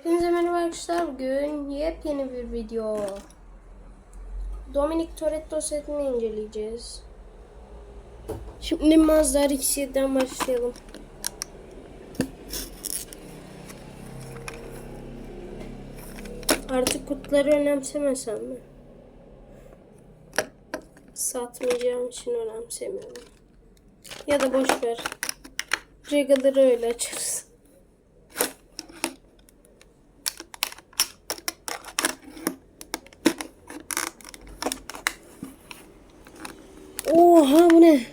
Hepinize merhaba arkadaşlar. Bugün yepyeni bir video. Dominic Toretto setini inceleyeceğiz. Şimdi Mazda RX-7'den başlayalım. Artık kutuları önemsemesem mi? Satmayacağım için önemsemiyorum. Ya da boş ver. Regaları öyle açarız. Oha bu ne?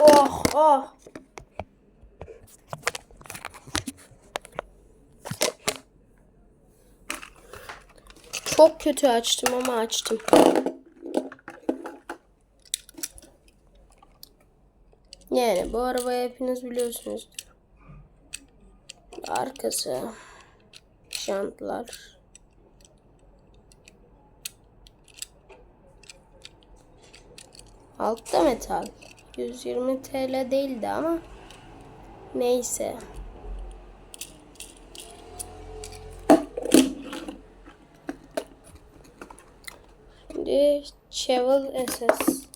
Oh oh. Çok kötü açtım ama açtım. Yani bu arabayı hepiniz biliyorsunuz. Arkası, jantlar. Altta metal. 120 TL değildi ama neyse. Şimdi Chevrolet SS.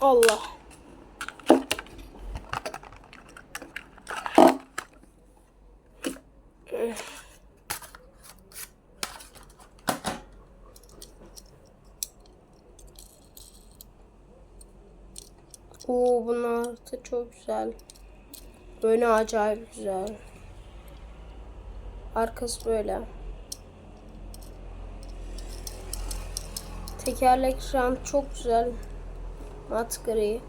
Allah. Oo bunun altı çok güzel. Böyle acayip güzel. Arkası böyle. Tekerlek jant çok güzel. Mat gri.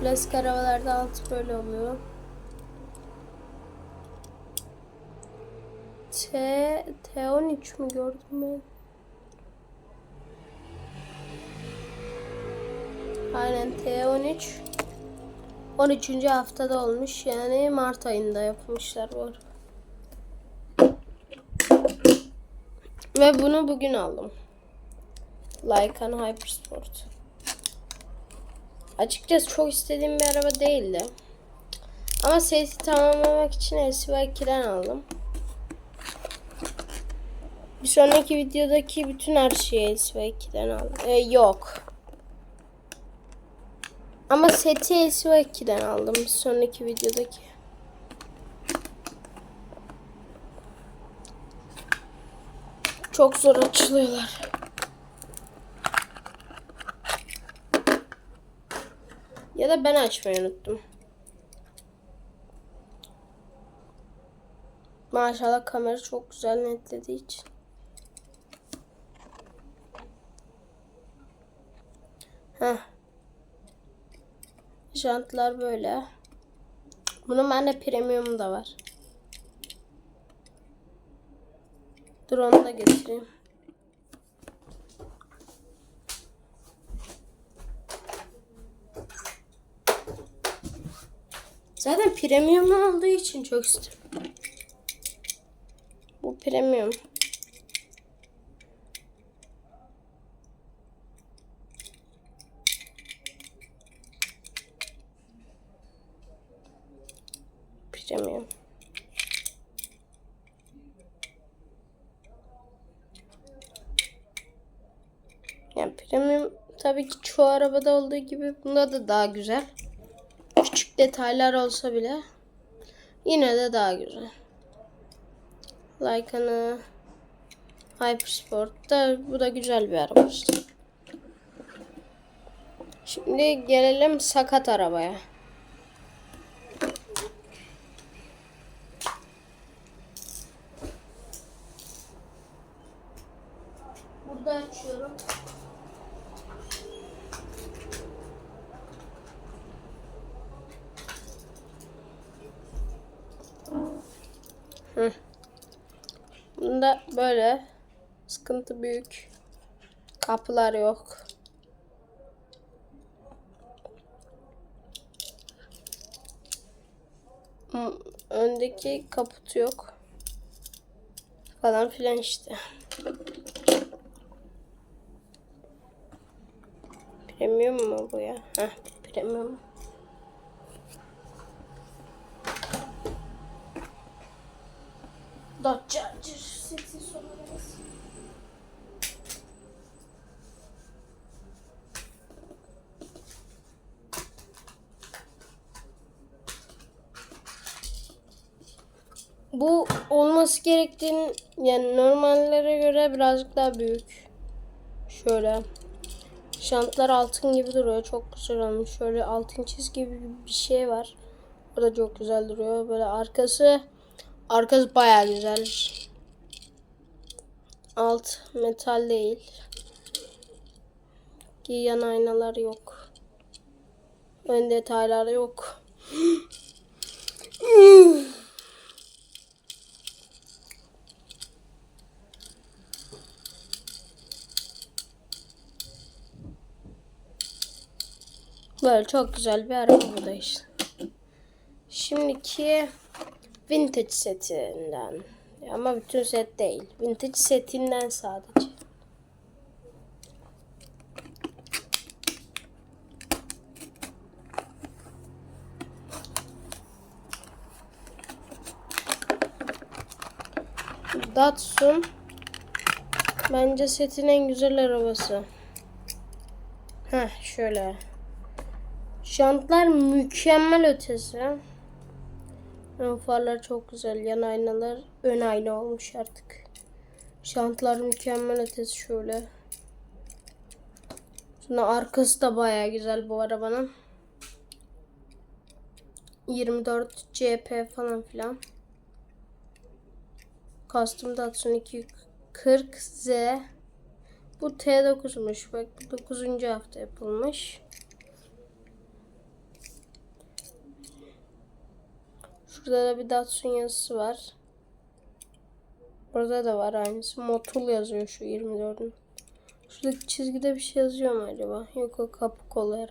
Klasik arabalarda altı böyle oluyor. T T13 mü gördüm ben? Aynen T13 13. haftada olmuş. Yani Mart ayında yapmışlar bu. Ve bunu bugün aldım. Lycan Hypersport. Açıkçası çok istediğim bir araba değildi. Ama sesi tamamlamak için SY2'den aldım. Bir sonraki videodaki bütün her şeyi SY2'den aldım. Ee, yok. Ama seti SY2'den aldım sonraki videodaki. Çok zor açılıyorlar. Ya da ben açmayı unuttum. Maşallah kamera çok güzel netlediği için. Heh. Jantlar böyle. Bunun bende premium da var. Dur onu da getireyim. Zaten premium olduğu için çok istiyorum. Bu. Premium. Yani premium tabii ki çoğu arabada olduğu gibi bunda da daha güzel. Küçük detaylar olsa bile yine de daha güzel. Lycan'ı Hypersport da bu da güzel bir araba. Şimdi gelelim sakat arabaya. Burada açıyorum. Bunda böyle sıkıntı büyük. Kapılar yok. Ön öndeki kaput yok. Falan filan işte. Premium mu bu ya? Heh, premium. Dodge Bu olması gerektiğin yani normallere göre birazcık daha büyük. Şöyle. Şantlar altın gibi duruyor. Çok güzel olmuş. Şöyle altın çizgi gibi bir şey var. O da çok güzel duruyor. Böyle arkası arkası bayağı güzel. Alt metal değil. Ki yan aynalar yok. Ön detaylar yok. Böyle çok güzel bir araba bu da işte. Şimdiki vintage setinden. Ama bütün set değil. Vintage setinden sadece. Datsun bence setin en güzel arabası. Heh şöyle. Jantlar mükemmel ötesi. Ön farlar çok güzel. Yan aynalar ön ayna olmuş artık. Jantlar mükemmel ötesi şöyle. Sonra arkası da baya güzel bu arabanın. 24 CP falan filan. Custom Datsun 240Z. Bu T9'muş. Bak bu 9. hafta yapılmış. Şurada da bir Datsun yazısı var. Burada da var aynısı. Motul yazıyor şu 24'ün. Şuradaki çizgide bir şey yazıyor mu acaba? Yok o kapı kolları.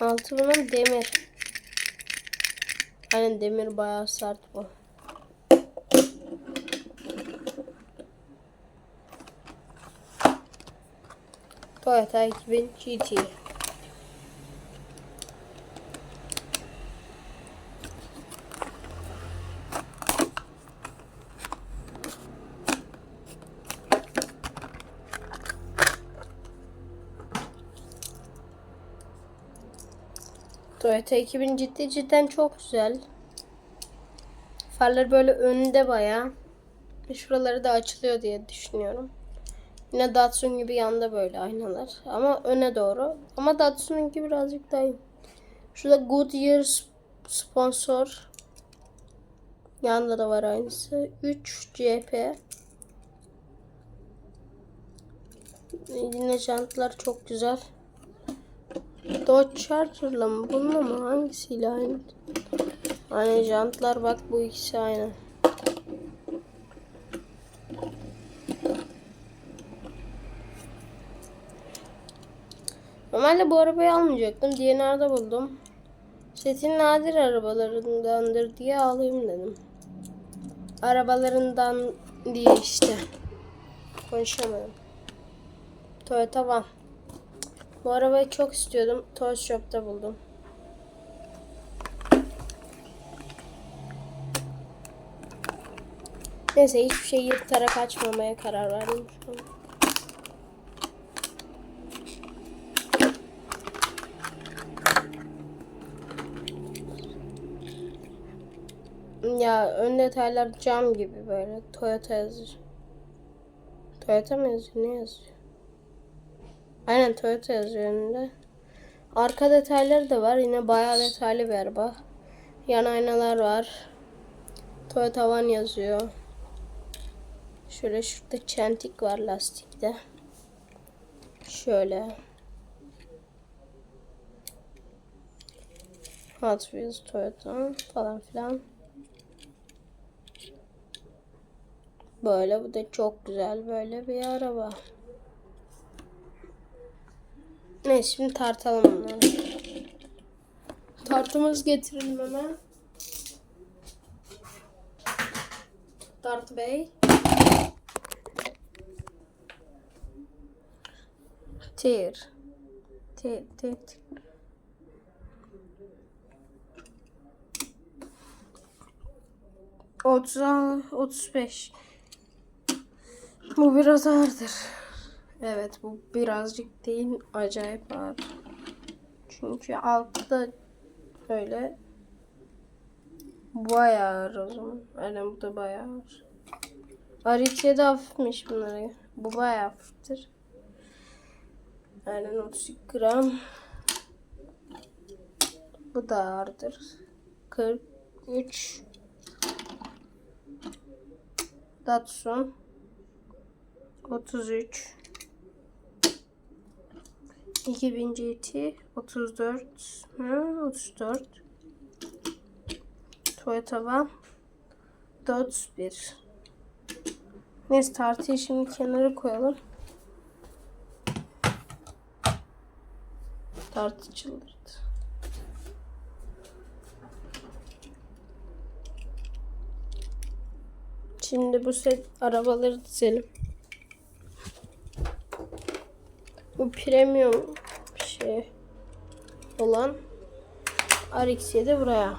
Altı bunun demir. Aynen demir bayağı sert bu. Toyota 2000 GT. Toyota 2000 ciddi cidden çok güzel. Farları böyle önünde baya. Şuraları da açılıyor diye düşünüyorum. Yine Datsun gibi yanda böyle aynalar. Ama öne doğru. Ama Datsun'unki birazcık daha iyi. Şurada Goodyear sponsor. Yanda da var aynısı. 3 CP. Yine jantlar çok güzel. Dodge Charger'la mı? Bununla mı? Hangisiyle aynı? Aynı jantlar bak bu ikisi aynı. Normalde bu arabayı almayacaktım. DNR'da buldum. Setin nadir arabalarındandır diye alayım dedim. Arabalarından diye işte. Konuşamadım. Toyota Van. Bu arabayı çok istiyordum. Toy Shop'ta buldum. Neyse hiçbir şey yırtarak açmamaya karar verdim şu an. Ya ön detaylar cam gibi böyle. Toyota yazıyor. Toyota mı yazıyor? Ne yazıyor? Aynen Toyota yazıyor önünde. Arka detayları da var. Yine bayağı detaylı bir araba. Yan aynalar var. Toyota Van yazıyor. Şöyle şurada çentik var lastikte. Şöyle. Hot Wheels Toyota falan filan. Böyle bu da çok güzel böyle bir araba. Neyse şimdi tartalım onları. Dartımız getirelim hemen. Dart Bey. Tir. Tir, tir, tir. Otuz, otuz beş. Bu biraz ağırdır. Evet bu birazcık değil acayip ağır. Çünkü altta öyle bayağı ağır o zaman. Aynen bu da bayağı ağır. Ariçe de hafifmiş bunlara. Bu bayağı hafiftir. Aynen 32 gram. Bu da ağırdır. 43 Datsun 33 2000 GT 34 hı, 34 Toyota Van 401 Neyse tartıyı şimdi kenara koyalım. Tartı çıldırdı. Şimdi bu set arabaları dizelim. Bu premium şey olan RX-7 buraya.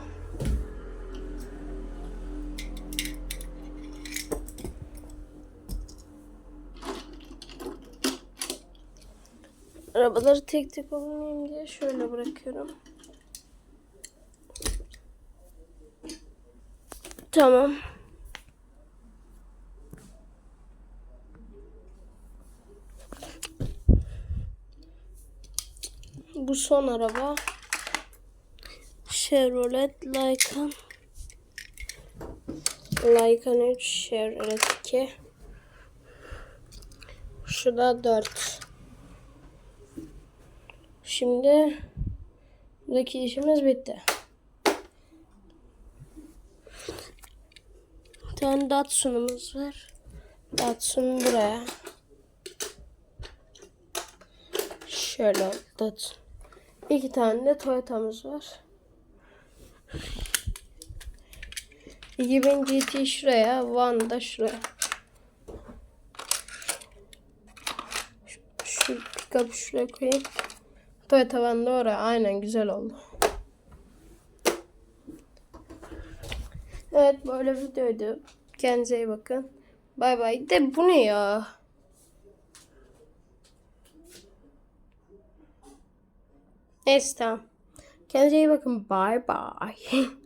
Arabaları tek tek olmayayım diye şöyle bırakıyorum. Tamam. Bu son araba. Chevrolet Lycan. Lycan 3, Chevrolet 2. Şu da 4. Şimdi buradaki işimiz bitti. Bir tane Datsun'umuz var. Datsun buraya. Şöyle Datsun. İki tane de Toyota'mız var. 2000 GT şuraya, Van da şuraya. Şu, şu pick şuraya koyayım. Toyota Van da oraya. Aynen güzel oldu. Evet böyle videoydu. Kendinize iyi bakın. Bay bay. De bu ne ya? Neyse tamam. Kendinize iyi bakın. Bye bye.